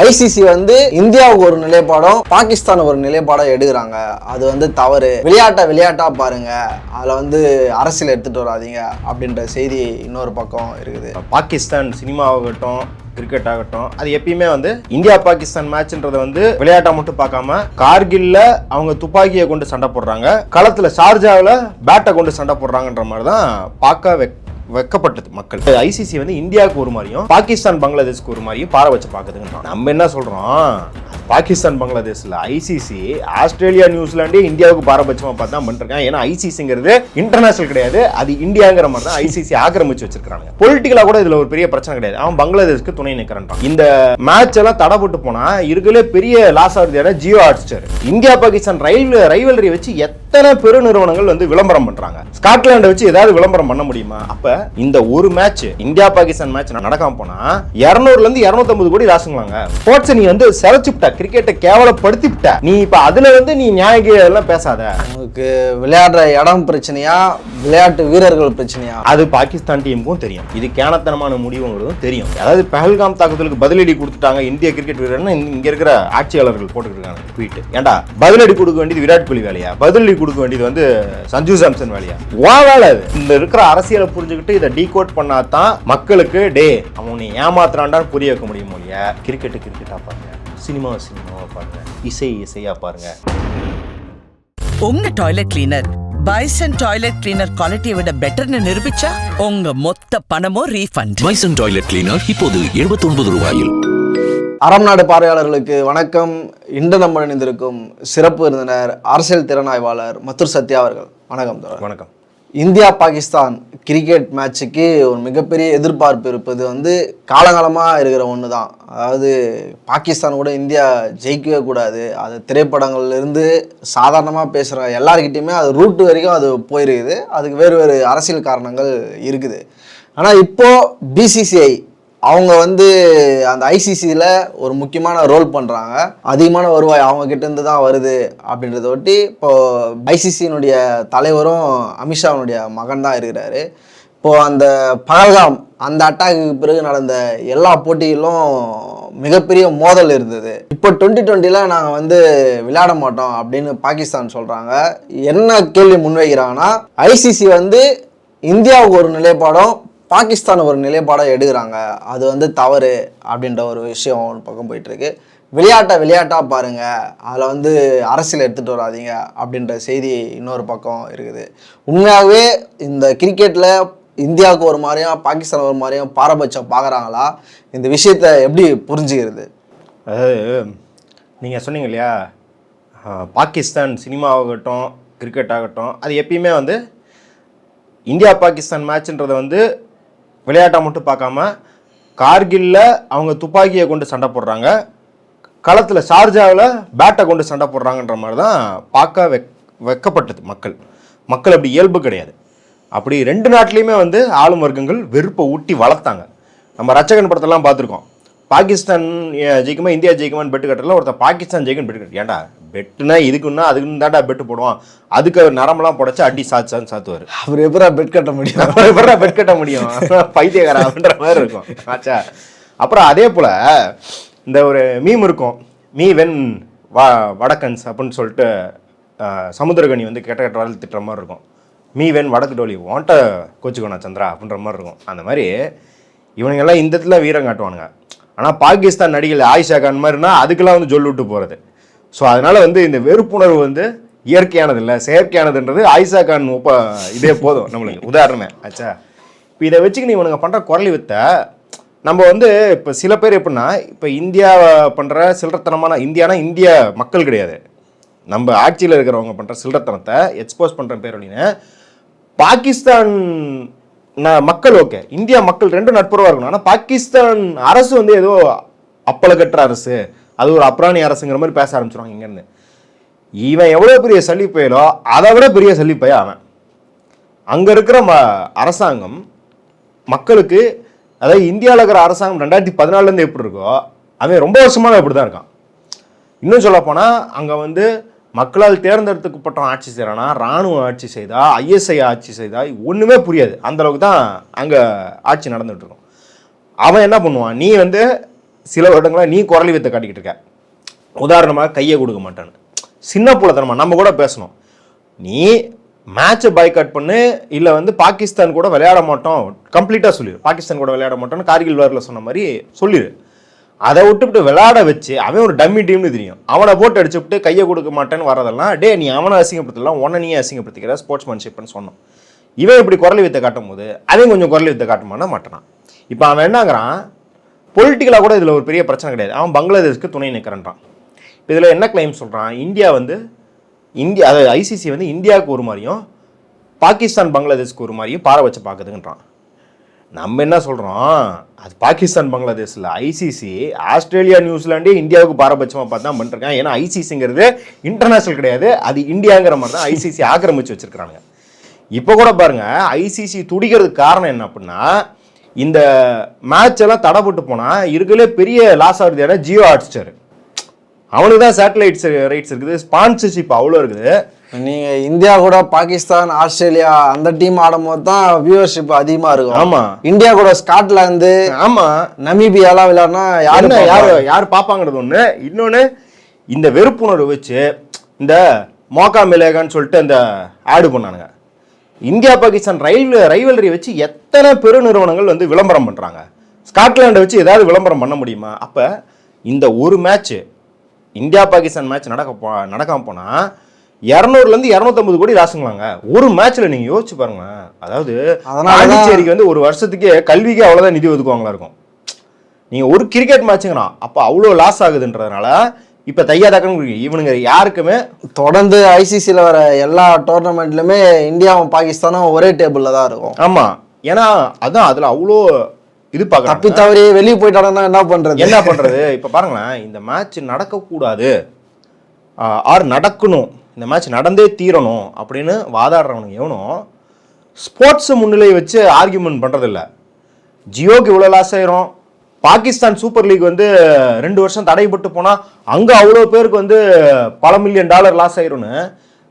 ICC வந்து இந்தியாவுக்கு ஒரு நிலைப்பாடும் பாகிஸ்தான் ஒரு நிலைப்பாடும் எடுக்கிறாங்க. அது வந்து தவறு. விளையாட்டை விளையாட்டா பாருங்க. அதில் வந்து அரசியல் எடுத்துட்டு வராதீங்க அப்படின்ற செய்தி இன்னொரு பக்கம் இருக்குது. பாகிஸ்தான் சினிமாவாகட்டும் கிரிக்கெட் ஆகட்டும் அது எப்பயுமே வந்து இந்தியா பாகிஸ்தான் மேட்ச்ன்றத வந்து விளையாட்டா மட்டும் பார்க்காம கார்கில்ல அவங்க துப்பாக்கியை கொண்டு சண்டை போடுறாங்க. களத்துல ஷார்ஜாவில் பேட்டை கொண்டு சண்டை போடுறாங்கன்ற மாதிரி தான் பார்க்க வெக் வெக்கப்பட்டது மக்கள். ஐசிசி வந்து இந்தியாவுக்கு ஒரு மாதிரியும் பாகிஸ்தான் பங்களாதேஷ்க்கு ஒரு மாதிரியும் பார வச்சு பார்க்குதுங்க நம்ம என்ன சொல்கிறோம் பாகிஸ்தான் பங்களாதேஷ்ல ஐசிசி ஆஸ்திரேலியா நியூசிலாண்டே இந்தியாவுக்கு பாரபட்சமாக பார்த்து தான் பண்ணிருக்காங்க. ஏன்னா ஐசிசிங்கிறது இன்டர்நேஷனல் கிடையாது. அது இந்தியாங்கிற மாதிரி தான் ஐசிசி ஆக்கிரமிச்சு வச்சிருக்காங்க பொலிட்டிக்கலாக கூட இதில் ஒரு பெரிய பிரச்சனை கிடையாது. அவன் பங்களாதேஷ்க்கு துணை நிற்கிறான் இந்த மேட்ச் எல்லாம் தடைப்பட்டு போனால் இருக்கலே பெரிய லாஸ் ஆகுது இடம் ஜியோ ஹாட்ஸ்டார் இந்தியா பாகிஸ்தான் ரயில் ரைவலரி வச்சு எத்தனை பெரு நிறுவனங்கள் வந்து விளம்பரம் பண்றாங்க? ஸ்காட்லாண்டை வச்சு ஏதாவது விளம்பரம் பண்ண முடியுமா? அப்ப இந்த ஒரு மேட்ச் இந்தியா பாகிஸ்தான் மேட்ச் நடக்காம போனா இருநூறுல இருந்து இருநூத்தம்பது கோடி லாசுங்களாங்க ஸ்போர்ட்ஸ் நீ வந்து சிறச்சுப்ட கிரிக்கெட்டை கேவலப்படுத்திவிட்ட நீ இப்ப அதுல வந்து நீ நியாய எல்லாம் பேசாத. உங்களுக்கு விளையாடுற இடம் பிரச்சனையா? விளையாட்டு வீரர்கள் பிரச்சனையா? அது பாகிஸ்தான் டீமுக்கும் தெரியும். இது கேனத்தனமான முடிவுங்கிறதும் தெரியும். அதாவது பஹல்காம் தாக்குதலுக்கு பதிலடி கொடுத்துட்டாங்க இந்திய கிரிக்கெட் வீரர்னு இங்க இருக்கிற ஆட்சியாளர்கள் போட்டுருக்காங்க ட்வீட் ஏன்டா பதிலடி கொடுக்க வேண்டியது விராட் கோலி வேலையா? பதிலடி கொடுக்க வேண்டியது வந்து சஞ்சு சாம்சன் வேலையா. வா வேலை அது இந்த இருக்கிற அரசியலை புரிஞ்சுக்கிட்டு இதை டீகோட் பண்ணாதான் மக்களுக்கு டே அவனை ஏமாத்துறான்டான்னு புரிய வைக்க முடியும் இல்லையா? கிரிக்கெட்டு கிரிக்கெட்டா பாருங்க. சினிமா சினிமாவா பாருங்க. இசை இசையா பாருங்க. உங்க toilet cleaner Bison toilet cleaner குவாலிட்டியை விட பெட்டர்னு நிரூபிச்சா உங்க மொத்த பணமும் ரீஃபண்ட் பைசன் டாய்லெட் கிளீனர் இப்போது 79 ரூபாயில். அறம் நாடு பார்வையாளர்களுக்கு வணக்கம். இன்று நம்ம இணைந்திருக்கும் சிறப்பு விருந்தினர் அரசியல் திறனாய்வாளர் மத்துர் சத்யா அவர்கள். வணக்கம். வணக்கம். இந்தியா பாகிஸ்தான் கிரிக்கெட் மேட்சுக்கு ஒரு மிகப்பெரிய எதிர்பார்ப்பு இருப்பது வந்து காலகாலமாக இருக்கிற ஒன்று தான் அதாவது பாகிஸ்தான் கூட இந்தியா ஜெயிக்கவே கூடாது. அது திரைப்படங்கள்ல இருந்து சாதாரணமாக பேசுகிற எல்லாருக்கிட்டையுமே அது ரூட் வரைக்கும் அது போயிருக்குது. அதுக்கு வேறு வேறு அரசியல் காரணங்கள் இருக்குது. ஆனால் இப்போது பிசிசிஐ அவங்க வந்து அந்த ஐசிசியில் ஒரு முக்கியமான ரோல் பண்ணுறாங்க அதிகமான வருவாய் அவங்க கிட்டேருந்து தான் வருது அப்படின்றத ஒட்டி இப்போ ஐசிசியினுடைய தலைவரும் அமித்ஷாவினுடைய மகன் தான் இருக்கிறாரு. இப்போது அந்த பகல்காம் அந்த அட்டாக்கு பிறகு நடந்த எல்லா போட்டிகளிலும் மிகப்பெரிய மோதல் இருந்தது. இப்போ டுவெண்ட்டி டுவெண்ட்டியில் நாங்கள் வந்து விளையாட மாட்டோம் அப்படின்னு பாகிஸ்தான் சொல்கிறாங்க என்ன கேள்வி முன்வைக்கிறாங்கன்னா ஐசிசி வந்து இந்தியாவுக்கு ஒரு நிலைப்பாடும் பாகிஸ்தான் ஒரு நிலைப்பாடாக எடுக்கிறாங்க. அது வந்து தவறு அப்படின்ற ஒரு விஷயம் ஒரு பக்கம் போயிட்டுருக்கு. விளையாட்டை விளையாட்டாக பாருங்க. அதில் வந்து அரசியல் எடுத்துகிட்டு வராதீங்க அப்படின்ற செய்தி இன்னொரு பக்கம் இருக்குது. உண்மையாகவே இந்த கிரிக்கெட்டில் இந்தியாவுக்கு ஒரு மாதிரியும் பாகிஸ்தான் ஒரு மாதிரியும் பாரபட்சம் பார்க்குறாங்களா இந்த விஷயத்தை எப்படி புரிஞ்சுக்கிறது? நீங்கள் சொன்னீங்க இல்லையா? பாகிஸ்தான் சினிமாவாகட்டும் கிரிக்கெட் ஆகட்டும் அது எப்பயுமே வந்து இந்தியா பாகிஸ்தான் மேட்ச்ன்றதை வந்து விளையாட்டாக மட்டும் பார்க்காம கார்கில்ல அவங்க துப்பாக்கியை கொண்டு சண்டை போடுறாங்க. களத்தில் ஷார்ஜாவில் பேட்டை கொண்டு சண்டை போடுறாங்கன்ற மாதிரி தான் பார்க்க வெக் வெக்கப்பட்டது மக்கள். மக்கள் அப்படி இயல்பு கிடையாது. அப்படி ரெண்டு நாட்டிலையுமே வந்து ஆளும் வர்க்கங்கள் வெறுப்பை ஊட்டி வளர்த்தாங்க. நம்ம ரச்சகன் படத்தெல்லாம் பார்த்துருக்கோம். பாகிஸ்தான் ஜெயிக்குமா இந்தியா ஜெயிக்குமான்னு பெட்டு கட்டல ஒருத்தர் பாகிஸ்தான் ஜெயிக்கும் பெட்டு கட்டு ஏன்டா பெட்டுனா இதுக்குன்னா அதுக்குன்னு தான்டா பெட்டு போடுவான். அதுக்கு அவர் நரம்பெல்லாம் புடைச்சு அடி சாச்சு சாத்துவார். அவர் எப்படா பெட் கட்ட முடியும்? எப்படா பெட் கட்ட முடியும்? பைத்தியக்காரா அப்படின்ற மாதிரி இருக்கும். ஆச்சா. அப்புறம் அதே போல இந்த ஒரு மீம் இருக்கும். மீ வென் வா வடக்கன்ஸ் அப்படின்னு சொல்லிட்டு சமுத்திரகனி வந்து கெட்ட கெட்ட வார்த்தை திட்டுற மாதிரி இருக்கும். மீ வென் வடக்கு டோலி வாண்ட கோச்சுக்கோண்ணா சந்திரா அப்படின்ற மாதிரி இருக்கும். அந்த மாதிரி இவனுங்க எல்லாம் இந்த இடத்துல வீரம் காட்டுவானுங்க. ஆனால் பாகிஸ்தான் நடிகை ஆயிஷா கான் மாதிரினா அதுக்கெல்லாம் வந்து சொல்லி விட்டு போகிறது ஸோ அதனால் வந்து இந்த வெறுப்புணர்வு வந்து இயற்கையானது இல்லை செயற்கையானதுன்றது ஆயிஷா கான் ஒப்ப இதே போதும் நம்மளுக்கு. உதாரணமே ஆச்சா இப்போ இதை வச்சுக்கின்னு இவனுங்க பண்ணுற குரலி வித்த நம்ம வந்து இப்போ சில பேர் எப்படின்னா இப்போ இந்தியா பண்ணுற சில்லறத்தனமான இந்தியானா இந்திய மக்கள் கிடையாது. நம்ம ஆட்சியில் இருக்கிறவங்க பண்ணுற சில்லறத்தனத்தை எக்ஸ்போஸ் பண்ணுற பேர் அப்படின்னு பாகிஸ்தான் மக்கள் ஓகே இந்தியா மக்கள் ரெண்டும் நட்புறவாக இருக்கணும். ஆனால் பாகிஸ்தான் அரசு வந்து ஏதோ அப்பளக்கற்ற அரசு. அது ஒரு அப்ராணி அரசுங்கிற மாதிரி பேச ஆரம்பிச்சிருவாங்க இங்கேருந்து. இவன் எவ்வளோ பெரிய சல்லி அதை விட பெரிய சல்லி அவன்? அங்கே இருக்கிற ம அரசாங்கம் மக்களுக்கு அதாவது இந்தியாவில் இருக்கிற அரசாங்கம் ரெண்டாயிரத்தி பதினாலேருந்து எப்படி இருக்கோ அவன் ரொம்ப வருஷமாக இப்படி தான் இருக்கான். இன்னும் சொல்லப்போனால் அங்கே வந்து மக்களால் தேர்ந்தெடுத்துக்கப்பட்ட ஆட்சி செய்கிறானா ராணுவம் ஆட்சி செய்தா? ஐஎஸ்ஐ ஆட்சி செய்தா? ஒன்றுமே புரியாது. அந்த அளவுக்கு தான் அங்கே ஆட்சி நடந்துகிட்ருக்கும் அவன் என்ன பண்ணுவான்? நீ வந்து சில வருடங்களாக நீ குரலி வித்தை காட்டிக்கிட்டு இருக்க. உதாரணமாக கையை கொடுக்க மாட்டான்னு. சின்ன புலத்தனமாக நம்ம கூட பேசணும். நீ மேட்சை பாய்காட் பண்ணு இல்லை வந்து பாகிஸ்தான் கூட விளையாட மாட்டோம். கம்ப்ளீட்டாக சொல்லிடு பாகிஸ்தான் கூட விளையாட மாட்டோம்னு கார்கில் வாரில் சொன்ன மாதிரி சொல்லிடு அதை விட்டுவிட்டு விளாட வச்சு அவன் ஒரு டம்மி டீம்னு தெரியும். அவனை போட்டு அடிச்சுவிட்டு கையை கொடுக்க மாட்டேன்னு வரதெல்லாம் டே நீ அவனை அசிங்கப்படுத்தலாம் உன்னை நீ அசிங்கப்படுத்திக்கிற ஸ்போர்ட்ஸ்மேன்ஷிப்னு சொன்னோம் இவன் இப்படி குரல் வித்தை காட்டும் போது அவன் கொஞ்சம் குரல் வித்தை காட்டுமானா மாட்டான் இப்போ அவன் என்னங்கிறான் பொலிட்டிக்கலாக கூட இதில் ஒரு பெரிய பிரச்சனை கிடையாது. அவன் பங்களாதேஷ்க்கு துணை நிற்கிறன்றான் இப்போ இதில் என்ன கிளைம் சொல்கிறான் இந்தியா வந்து இந்தியா அதாவது ஐசிசி வந்து இந்தியாவுக்கு ஒரு மாதிரியும் பாகிஸ்தான் பங்களாதேஷ்க்கு ஒரு மாதிரியும் பார வச்சு பார்க்குதுன்றான். நம்ம என்ன சொல்கிறோம் அது பாகிஸ்தான் பங்களாதேஷில். ஐசிசி ஆஸ்திரேலியா நியூசிலாண்டே இந்தியாவுக்கு பாரபட்சமாக பார்த்து தான் பண்ணிருக்கேன் ஏன்னா ஐசிசிங்கிறது இன்டர்நேஷனல் கிடையாது. அது இந்தியாங்கிற மாதிரி தான் ஐசிசி ஆக்கிரமிச்சு வச்சிருக்காங்க இப்போ கூட பாருங்கள் ஐசிசி துடிக்கிறதுக்கு காரணம் என்ன அப்படின்னா இந்த மேட்ச் எல்லாம் தடைப்பட்டு போனால் இருக்கலே பெரிய லாஸ் ஆகுது ஏன்னா ஜியோ ஹாட்ஸ்டார் அவனுக்கு தான் சேட்டலைட்ஸ் ரைட்ஸ் இருக்குது. ஸ்பான்சர்ஷிப் அவ்வளோ இருக்குது. நீங்க இந்தியா கூட பாகிஸ்தான் ஆஸ்திரேலியா அந்த டீம் ஆடும்போது தான் வியூவர்ஷிப் அதிகமா இருக்கும். ஆமா. இந்தியா கூட ஸ்காட்லாந்து ஆமாம் நமீபியாலாம் விளையாடினா யாரு யாரு யார் பார்ப்பாங்கிறது ஒன்று இன்னொன்று இந்த வெறுப்புணர்வு வச்சு இந்த மோகா மிலேகான்னு சொல்லிட்டு இந்த ஆடு பண்ணானுங்க. இந்தியா பாகிஸ்தான் ரயில் ரைவலரி வச்சு எத்தனை பெருநிறுவனங்கள் வந்து விளம்பரம் பண்ணுறாங்க ஸ்காட்லாண்டை வச்சு ஏதாவது விளம்பரம் பண்ண முடியுமா? அப்போ இந்த ஒரு மேட்ச்சு இந்தியா பாகிஸ்தான் மேட்ச் நடக்க போ நடக்காம போனால் இரநூறுலேருந்து இரநூத்தம்பது கோடி லாஸுங்களாங்க ஒரு மேட்ச்சில் நீங்கள் யோசிச்சு பாருங்க. அதாவது பாண்டிச்சேரிக்கு வந்து ஒரு வருஷத்துக்கே கல்விக்கு அவ்வளோதான் நிதி ஒதுக்குவாங்களா இருக்கும். நீங்கள் ஒரு கிரிக்கெட் மேட்சுங்கண்ணா அப்போ அவ்வளோ லாஸ் ஆகுதுன்றதுனால இப்போ தையாதாக்கன்னு இவனுங்க யாருக்குமே தொடர்ந்து ஐசிசியில் வர எல்லா டோர்னமெண்ட்லுமே இந்தியாவும் பாகிஸ்தானும் ஒரே டேபிளில் தான் இருக்கும். ஆமாம் ஏன்னா அதான் அதில் அவ்வளோ இது தப்பி பார்க்குறாங்க தவறி வெளியே போயிட்டாங்கன்னா என்ன பண்றது? என்ன பண்ணுறது இப்போ பாருங்களேன் இந்த மேட்ச் நடக்கக்கூடாது. ஆர் நடக்கணும். இந்த மேட்ச் நடந்தே தீரணும் அப்படின்னு வாதாடுறவனுக்கு எவனும் ஸ்போர்ட்ஸை முன்னிலை வச்சு ஆர்கியூமெண்ட் பண்ணுறதில்ல ஜியோக்கு இவ்வளோ லாஸ் ஆயிரும். பாகிஸ்தான் சூப்பர் லீக் வந்து ரெண்டு வருஷம் தடைப்பட்டு போனால் அங்கே அவ்வளோ பேருக்கு வந்து பல மில்லியன் டாலர் லாஸ் ஆயிரும்னு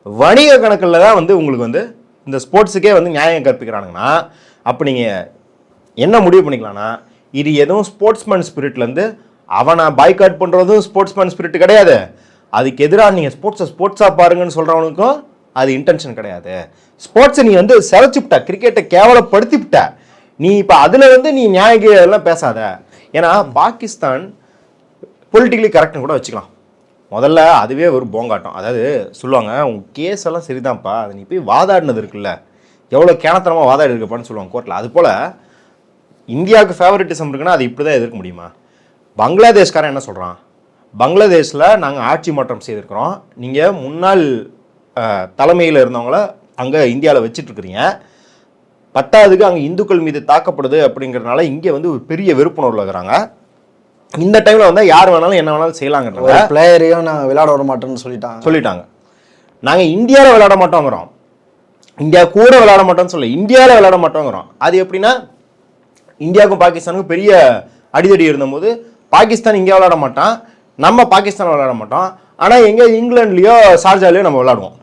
வணிக கணக்கில் தான் வந்து உங்களுக்கு வந்து இந்த ஸ்போர்ட்ஸுக்கே வந்து நியாயம் கற்பிக்கிறானுங்கன்னா அப்போ நீங்கள் என்ன முடிவு பண்ணிக்கலாம்னா இது எதுவும் ஸ்போர்ட்ஸ்மேன் ஸ்பிரிட்லேருந்து அவனை பாய்காட் பண்ணுறதும் ஸ்போர்ட்ஸ்மேன் ஸ்பிரிட் கிடையாது. அதுக்கு எதிராக நீங்கள் ஸ்போர்ட்ஸை ஸ்போர்ட்ஸாக பாருங்கன்னு சொல்கிறவனுக்கும் அது இன்டென்ஷன் கிடையாது. ஸ்போர்ட்ஸை நீ வந்து சிதைச்சுப்ட கிரிக்கெட்டை கேவலப்படுத்திவிட்ட நீ இப்போ அதில் வந்து நீ நியாய பேசாத. ஏன்னா பாகிஸ்தான் பொலிட்டிக்கலி கரெக்ட்னு கூட வச்சுக்கலாம். முதல்ல அதுவே ஒரு போங்காட்டம். அதாவது சொல்லுவாங்க உன் கேஸ் எல்லாம் சரிதான்ப்பா. அதை நீ போய் வாதாடினது இருக்குல்ல. எவ்வளோ கேனத்தனமாக வாதாடி இருக்கப்பான்னு சொல்லுவாங்க கோர்ட்டில் அது போல் இந்தியாவுக்கு ஃபேவரட்டிசம் இருக்குன்னா அது இப்படி தான் எதிர்க்க முடியுமா? பங்களாதேஷ்காரன் என்ன சொல்கிறான் பங்களாதேஷில் நாங்கள் ஆட்சி மாற்றம் செய்திருக்கிறோம். நீங்கள் முன்னாள் தலைமையில் இருந்தவங்கள அங்கே இந்தியாவில் வச்சிட்ருக்கிறீங்க. பத்தாவதுக்கு அங்கே இந்துக்கள் மீது தாக்கப்படுது அப்படிங்கிறதுனால இங்கே வந்து ஒரு பெரிய வெறுப்புணர்வில் இருக்கிறாங்க. இந்த டைமில் வந்து யார் வேணாலும் என்ன வேணாலும் செய்யலாங்கிறத பிளேயரையும் நாங்கள் விளையாட விட மாட்டோம்னு சொல்லிட்டாங்க. சொல்லிட்டாங்க. நாங்கள் இந்தியாவில் விளையாட மாட்டோங்கிறோம். இந்தியா கூட விளையாட மாட்டோம்னு சொல்ல இந்தியாவில் விளையாட மாட்டோங்கிறோம். அது எப்படின்னா இந்தியாவுக்கும் பாகிஸ்தானுக்கும் பெரிய அடிதடி இருந்தபோது பாகிஸ்தான் இங்கே விளையாட மாட்டான். நம்ம பாகிஸ்தான் விளையாட மாட்டோம். ஆனால் எங்கே இங்கிலாந்துலேயோ ஷார்ஜாலேயோ நம்ம விளாடுவோம்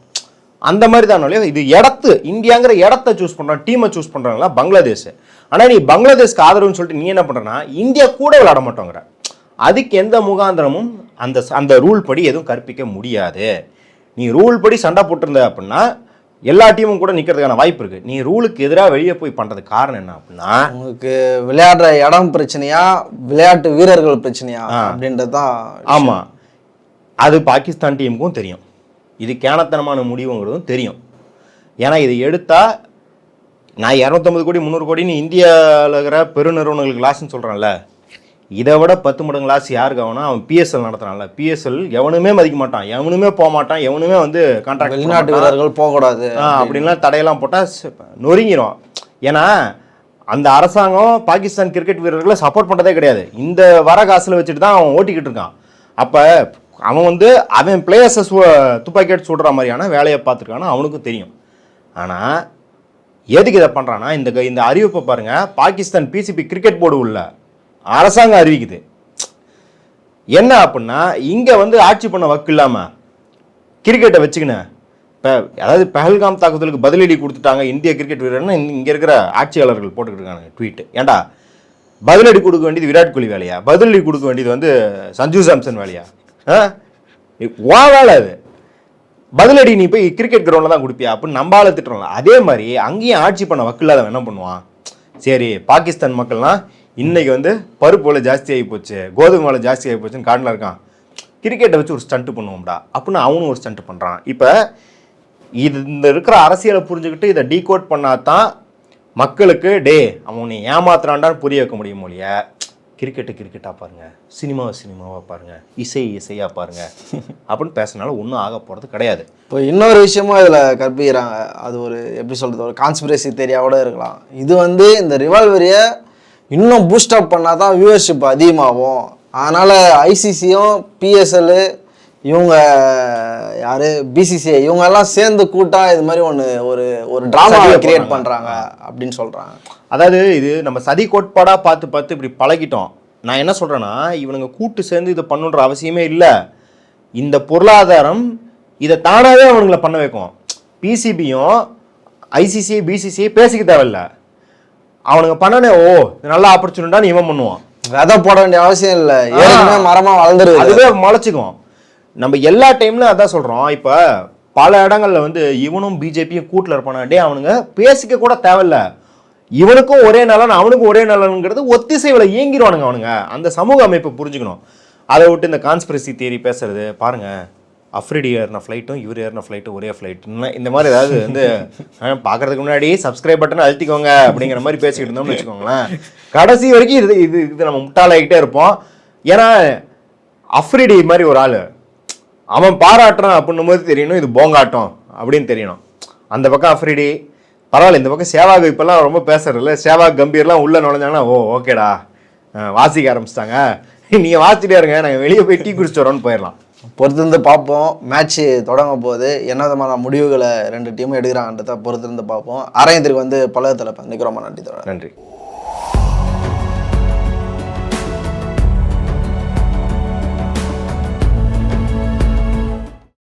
அந்த மாதிரி தான் இல்லையா இது இடத்து இந்தியாங்கிற இடத்த சூஸ் பண்ணுறோம் டீமை சூஸ் பண்ணுறாங்களா பங்களாதேஷ். ஆனால் நீ பங்களாதேஷ்க்கு ஆதரவுன்னு சொல்லிட்டு நீ என்ன பண்ணுறனா இந்தியா கூட விளாட மாட்டோங்கிற. அதுக்கு எந்த முகாந்திரமும் அந்த அந்த ரூல் படி எதுவும் கற்பிக்க முடியாது. நீ ரூல் படி சண்டை போட்டிருந்த அப்படின்னா எல்லா டீமும் கூட நிற்கிறதுக்கான வாய்ப்பு இருக்குது நீ ரூலுக்கு எதிராக வெளியே போய் பண்ணுறதுக்கு காரணம் என்ன அப்படின்னா உங்களுக்கு விளையாடுற இடம் பிரச்சனையா விளையாட்டு வீரர்கள் பிரச்சனையா அப்படின்றது தான் ஆமாம் அது பாகிஸ்தான் டீமுக்கும் தெரியும். இது கேனத்தனமான முடிவுங்கிறதும் தெரியும். ஏன்னா இதை எடுத்தால் நான் இரநூத்தம்பது கோடி முந்நூறு கோடின்னு இந்தியாவில் இருக்கிற பெருநிறுவனங்களுக்கு லாஸ்ன்னு சொல்கிறேன்ல இதை விட பத்து மடங்கு லாஸ் யாருக்கு ஆகும்னா அவன் பிஎஸ்எல் நடத்துறான்ல. பிஎஸ்எல் எவனுமே மதிக்க மாட்டான். எவனுமே போக மாட்டான். எவனுமே வந்து கான்ட்ராக்ட் வெளிநாட்டு வீரர்கள் போகக்கூடாது. அப்படின்லாம் தடையெல்லாம் போட்டால் நொறுங்கிரும். ஏன்னா அந்த அரசாங்கம் பாகிஸ்தான் கிரிக்கெட் வீரர்களை சப்போர்ட் பண்ணுறதே கிடையாது. இந்த வர காசில் வச்சுட்டு தான் அவன் ஓட்டிக்கிட்டு இருக்கான். அப்போ அவன் வந்து அவன் பிளேயர்ஸை சு துப்பாக்கி எடுத்து சுடுற மாதிரியான வேலையை பார்த்துருக்கான்னு அவனுக்கும் தெரியும். ஆனால் எதுக்கு இதை பண்ணுறான்னா இந்த க- இந்த அறிவிப்பை பாருங்கள் பாகிஸ்தான் பிசிபி கிரிக்கெட் போர்டு உள்ள அரசாங்கம் அறிவிக்குது. என்ன அப்படின்னா இங்கே வந்து ஆட்சி பண்ண வக்கு இல்லாமல் கிரிக்கெட்டை வச்சுக்கினேன் இப்போ அதாவது பெஹல்காம் தாக்குதலுக்கு பதிலடி கொடுத்துட்டாங்க இந்திய கிரிக்கெட் வீரர்னு இங்கே இருக்கிற ஆட்சியாளர்கள் போட்டுக்கிட்டு இருக்காங்க ட்வீட் ஏண்டா பதிலடி கொடுக்க வேண்டியது விராட் கோலி வேலையா? பதிலடி கொடுக்க வேண்டியது வந்து சஞ்சு சாம்சன் வேலையா? ஆ? வா வேலை அது. பதிலடி நீ போய் கிரிக்கெட் கிரவுண்டில் தான் கொடுப்பியா? அப்படின்னு நம்பால திட்டுறோம்ல அதே மாதிரி அங்கேயும் ஆட்சி பண்ண வக்கில்லாதவன் என்ன பண்ணுவான்? சரி பாகிஸ்தான் மக்கள்லாம் இன்றைக்கி வந்து பருப்பு விலை ஜாஸ்தி ஆகி போச்சு கோதுமை விலை ஜாஸ்தி ஆகி போச்சுன்னு காட்டில் இருக்கான். கிரிக்கெட்டை வச்சு ஒரு ஸ்டண்ட்டு பண்ணுவோம்டா. அப்படின்னு அவனும் ஒரு ஸ்டண்ட் பண்ணுறான் இப்போ இது இந்த இருக்கிற அரசியலை புரிஞ்சுக்கிட்டு இதை டீகோட் பண்ணாதான் மக்களுக்கு டே அவன் நீ ஏமாத்துறான்டான்னு புரிய வைக்க முடியும் மொழிய கிரிக்கெட்டு கிரிக்கெட்டாக பாருங்கள் சினிமாவை சினிமாவாக பாருங்கள் இசை இசையாக பாருங்க. அப்படின்னு பேசினால ஒன்றும் ஆக போகிறது கிடையாது. இப்போ இன்னொரு விஷயமும் இதில் கற்பிக்கிறாங்க. அது ஒரு எப்படி சொல்கிறது ஒரு கான்ஸ்பிரசி தெரியாவோட இருக்கலாம். இது வந்து இந்த ரிவால்வரியை இன்னும் பூஸ்டப் பண்ணால் தான் வியூவர்ஷிப் அதிகமாகும். அதனால் ஐசிசியும் பிஎஸ்எல் இவங்க யார்? பிசிசிஐ இவங்க எல்லாம் சேர்ந்து கூட்டா இது மாதிரி ஒன்று ஒரு ஒரு ட்ராமா கிரியேட். பண்ணுறாங்க அப்படின்னு சொல்கிறாங்க அதாவது இது நம்ம சதி கோட்பாடாக பார்த்து பார்த்து இப்படி பழகிட்டோம். நான் என்ன சொல்கிறேன்னா இவனுங்க கூட்டு சேர்ந்து இதை பண்ணுன்ற அவசியமே இல்லை. இந்த பொருளாதாரம் இதை தானாகவே அவனுங்களை பண்ண வைக்கும். பிசிபியும் ஐசிசி பிசிசி பேசிக்க தேவையில்ல. அவனுங்க பண்ணனே ஓ நல்ல ஆப்பர்ச்சுனிட்டான்னு இவன் பண்ணுவான். விதை போட வேண்டிய அவசியம் இல்லை. ஏற்கனவே மரமாக வளர்ந்துருது அதுவே முளைச்சிக்கும் நம்ம எல்லா டைம்ல அதான் சொல்றோம். இப்ப பல இடங்கள்ல வந்து இவனும் பிஜேபியும் கூட்டில் இருப்பானா அவனுங்க பேசிக்க கூட தேவையில்ல. இவனுக்கும் ஒரே நலன் அவனுக்கும் ஒரே நலனுங்கிறது ஒத்திசைவில் இயங்கிடுவானுங்க அவனுங்க. அந்த சமூக அமைப்பை புரிஞ்சுக்கணும். அதை விட்டு இந்த கான்ஸ்பிரசி தியரி பேசுறது பாருங்க. அஃப்ரிடி ஏறின ஃப்ளைட்டும் இவர் ஏறின ஃப்ளைட்டும் ஒரே ஃப்ளைட் இந்த மாதிரி ஏதாவது வந்து பார்க்குறதுக்கு பார்க்கறதுக்கு முன்னாடி சப்ஸ்கிரைப் பட்டன் அழுத்திக்கோங்க அப்படிங்கிற மாதிரி பேசிக்கிட்டு இருந்தோம்னு வச்சுக்கோங்களேன். கடைசி வரைக்கும் இது இது இது நம்ம முட்டாளாகிட்டே இருப்போம். ஏன்னா அஃப்ரிடி மாதிரி ஒரு ஆள். அவன் பாராட்டுறான் அப்படின்னும் போது தெரியணும் இது போங்காட்டம் அப்படின்னு தெரியணும். அந்த பக்கம் அஃப்ரிடி பரவாயில்ல இந்த பக்கம் சேவாக் இப்போல்லாம் ரொம்ப பேசுறதில்ல சேவாக் கம்பீர்லாம் உள்ளே நுழைஞ்சாங்கன்னா ஓ ஓகேடா வாசிக்க ஆரம்பிச்சிட்டாங்க. நீங்கள் வாசிச்சிட்டே இருங்க நாங்கள் வெளியே போய் டீ குடிச்சிட்டு வரோன்னு போயிடலாம். பொறுத்திருந்து பார்ப்போம். மேட்ச்சு தொடங்க போது என்ன விதமான முடிவுகளை ரெண்டு டீமும் எடுக்கிறாங்கன்றத பொறுத்திருந்து பார்ப்போம். அரையத்திற்கு வந்து பழகத்தில் நிற்கிறோமா நன்றி தொடர் நன்றி.